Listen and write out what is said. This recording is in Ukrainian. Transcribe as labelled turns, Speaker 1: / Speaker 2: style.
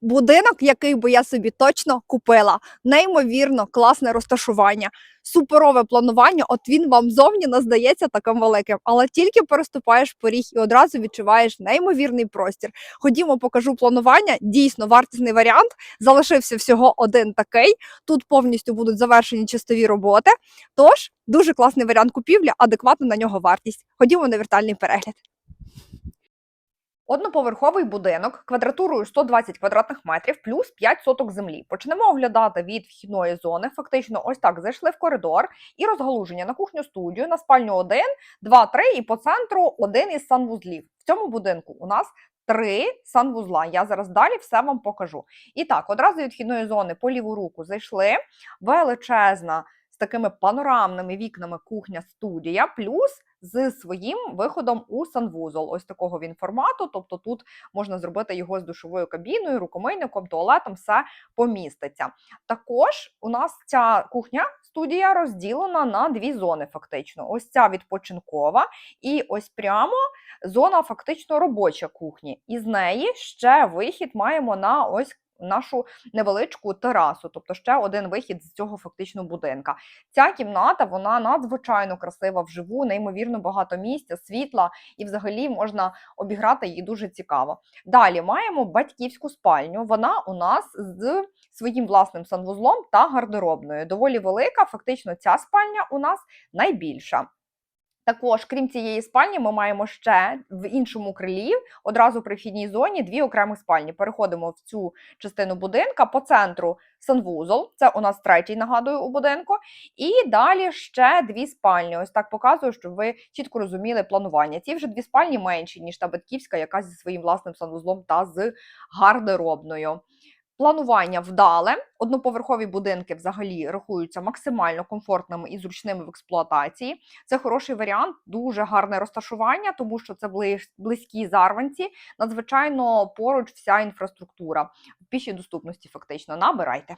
Speaker 1: Будинок, який би я собі точно купила. Неймовірно класне розташування, суперове планування. От він вам зовні не здається таким великим, але тільки переступаєш поріг і одразу відчуваєш неймовірний простір. Ходімо, покажу планування. Дійсно, вартісний варіант. Залишився всього один такий. Тут повністю будуть завершені чистові роботи. Тож дуже класний варіант купівлі, адекватна на нього вартість. Ходімо на віртуальний перегляд. Одноповерховий будинок квадратурою 120 квадратних метрів плюс 5 соток землі. Почнемо оглядати від вхідної зони. Фактично, ось так зайшли в коридор і розгалуження на кухню студію, на спальню 1, 2, 3 і по центру один із санвузлів. В цьому будинку у нас три санвузла. Я зараз далі все вам покажу. І так, одразу від вхідної зони по ліву руку зайшли. Величезна з такими панорамними вікнами кухня-студія, плюс з своїм виходом у санвузол. Ось такого він формату. Тобто тут можна зробити його з душовою кабіною, рукомийником, туалетом, все поміститься. Також у нас ця кухня. Студія розділена на дві зони, фактично. Ось ця відпочинкова, і ось прямо зона фактично робоча кухні. І з неї ще вихід маємо на ось нашу невеличку терасу, тобто ще один вихід з цього фактично будинка. Ця кімната вона надзвичайно красива вживу, неймовірно багато місця, світла, і взагалі можна обіграти її дуже цікаво. Далі маємо батьківську спальню. Вона у нас з своїм власним санвузлом та гардеробною. Доволі велика. Фактично, ця спальня у нас найбільша. Також, крім цієї спальні, ми маємо ще в іншому крилі, одразу при вхідній зоні, дві окремі спальні. Переходимо в цю частину будинка. По центру санвузол, це у нас третій, нагадую, у будинку. І далі ще дві спальні. Ось так показую, щоб ви чітко розуміли планування. Ці вже дві спальні менші, ніж та батьківська, яка зі своїм власним санвузлом та з гардеробною. Планування вдале. Одноповерхові будинки взагалі рахуються максимально комфортними і зручними в експлуатації. Це хороший варіант, дуже гарне розташування, тому що це близькі зарванці. Надзвичайно поруч вся інфраструктура в пішій доступності. Фактично набирайте.